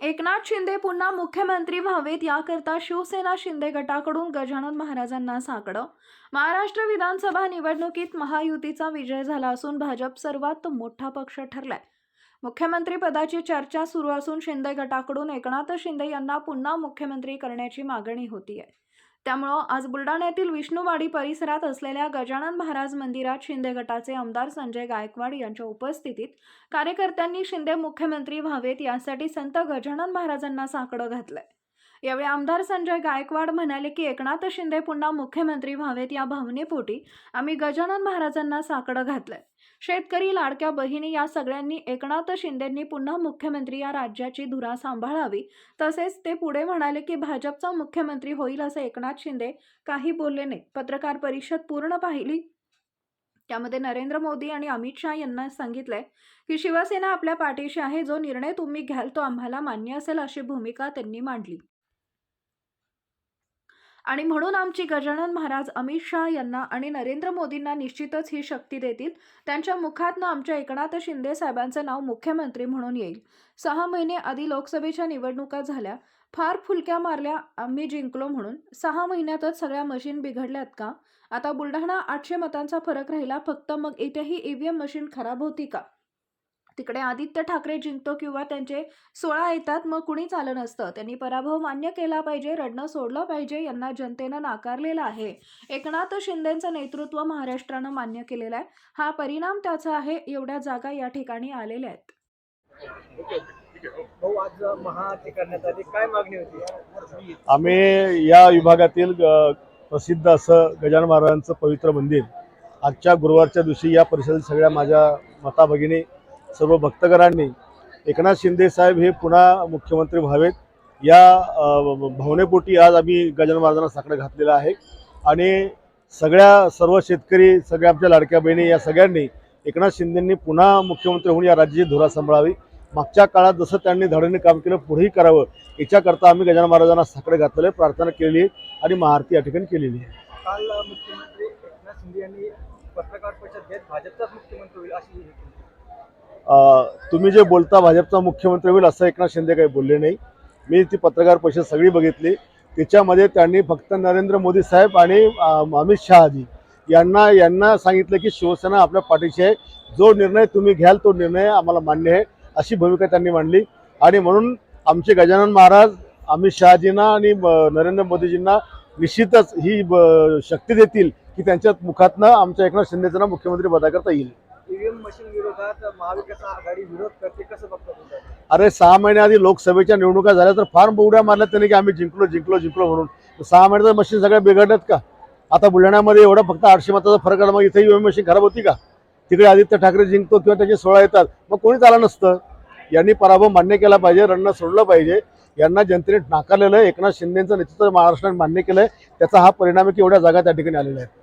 एकनाथ शिंदे पुन्हा मुख्यमंत्री व्हावेत याकरता शिवसेना शिंदे गटाकडून गजानन महाराजांना साकडं. महाराष्ट्र विधानसभा निवडणुकीत महायुतीचा विजय झाला असून भाजप सर्वात मोठा पक्ष ठरलाय. मुख्यमंत्री पदाची चर्चा सुरू असून शिंदे गटाकडून एकनाथ शिंदे यांना पुन्हा मुख्यमंत्री करण्याची मागणी होती आहे त्यामुळं आज बुलढाण्यातील विष्णुवाडी परिसरात असलेल्या गजानन महाराज मंदिरात शिंदे गटाचे आमदार संजय गायकवाड यांच्या उपस्थितीत कार्यकर्त्यांनी शिंदे मुख्यमंत्री व्हावेत यासाठी संत गजानन महाराजांना साकडं घातलंय. यावेळी आमदार संजय गायकवाड म्हणाले की एकनाथ शिंदे पुन्हा मुख्यमंत्री व्हावेत या भावनेपोटी आम्ही गजानन महाराजांना साकडं घातलंय. शेतकरी लाडक्या बहिणी या सगळ्यांनी एकनाथ शिंदेंनी पुन्हा मुख्यमंत्री या राज्याची धुरा सांभाळावी. तसेच ते पुढे म्हणाले की भाजपचा मुख्यमंत्री होईल असं एकनाथ शिंदे काही बोलले नाही पत्रकार परिषद पूर्ण पाहिली. त्यामध्ये नरेंद्र मोदी आणि अमित शहा यांना सांगितलंय की शिवसेना आपल्या पाठीशी आहे जो निर्णय तुम्ही घ्याल तो आम्हाला मान्य असेल अशी भूमिका त्यांनी मांडली. आणि म्हणून आमची गजानन महाराज अमित शहा यांना आणि नरेंद्र मोदींना निश्चितच ही शक्ती देतील. त्यांच्या मुखातनं आमच्या एकनाथ शिंदे साहेबांचं नाव मुख्यमंत्री म्हणून येईल. सहा महिने आधी लोकसभेच्या निवडणुका झाल्या. फार फुलक्या मारल्या आम्ही जिंकलो म्हणून. सहा महिन्यातच सगळ्या मशीन बिघडल्यात का? आता बुलढाणा आठशे मतांचा फरक राहिला फक्त मग इथेही ईव्हीएम मशीन खराब होती का? तिकडे आदित्य ठाकरे जिंकतो किंवा त्यांचे सोळा येतात मग कुणीच आलं नसतं. त्यांनी पराभव मान्य केला पाहिजे रडणं सोडलं पाहिजे यांना जनतेनं नाकारलेलं आहे. एकनाथ शिंदेचं नेतृत्व महाराष्ट्रानं मान्य केलेलं आहे. हा परिणाम त्याचा आहे एवढ्या जागा या ठिकाणी आलेल्या आहेत. आम्ही या विभागातील प्रसिद्ध असं गजानन महाराजांचं पवित्र मंदिर आजच्या गुरुवारच्या दिवशी या परिसरातील सगळ्या माझ्या माता भगिनी सर्व भक्तगणांनी एकनाथ शिंदे साहेब हे पुन्हा मुख्यमंत्री व्हावेत. या भावनेपोटी आज आम्ही गजानन महाराजांना साकडं घातलेलं आहे. आणि सगळ्या सर्व शेतकरी सगळ्या आमच्या लाडक्या बहिणी या सगळ्यांनी एकनाथ शिंदेंनी पुन्हा मुख्यमंत्री होऊन या राज्याची धुरा सांभाळावी. मागच्या काळात जसं त्यांनी धडीने काम केलं पुढेही करावं. याच्याकरता आम्ही गजानन महाराजांना साकडे घातलेलं आहे प्रार्थना केलेली आहे आणि महाआरती या ठिकाणी केलेली आहे. काल मुख्यमंत्री एकनाथ शिंदे यांनी पत्रकार परिषद घेत भाजपचाच मुख्यमंत्री होईल अशी तुम्ही जे बोलता भाजपचा मुख्यमंत्री होईल असं एकनाथ शिंदे काही बोलले नाही. मी ती पत्रकार परिषद सगळी बघितली. त्याच्यामध्ये त्यांनी फक्त नरेंद्र मोदी साहेब आणि अमित शहाजी यांना यांना सांगितलं की शिवसेना आपल्या पाठीशी आहे. जो निर्णय तुम्ही घ्याल तो निर्णय आम्हाला मान्य आहे अशी भूमिका त्यांनी मांडली. आणि म्हणून आमचे गजानन महाराज अमित शहाजींना आणि नरेंद्र मोदीजींना निश्चितच ही ब- शक्ती देतील की त्यांच्या मुखातनं आमच्या एकनाथ शिंदेचं मुख्यमंत्री पदाकरता येईल. ईव्हीएम मशीन विरोधात महाविकास आघाडी विरोध करते कसं बघतात अरे सहा महिन्याआधी लोकसभेच्या निवडणुका झाल्या तर फार उड्या मारल्या त्यांनी की आम्ही जिंकलो जिंकलो जिंकलो म्हणून. सहा महिन्याचं मशीन सगळ्या बिघडल्यात का? आता बुलढाण्यामध्ये एवढा फक्त आठशे मताचा फरक आला मग इथे ईव्हीएम मशीन खराब होती का? तिकडे आदित्य ठाकरे जिंकतो किंवा त्याचे सोळा येतात मग कोणीच आलं नसतं. यांनी पराभव मान्य केला पाहिजे रणनं सोडलं पाहिजे. यांना जनतेने नाकारलेलं आहे एकनाथ शिंदेचं नेतृत्व महाराष्ट्राने मान्य केलं आहे त्याचा हा परिणाम आहे की एवढ्या जागा त्या ठिकाणी आलेल्या आहेत.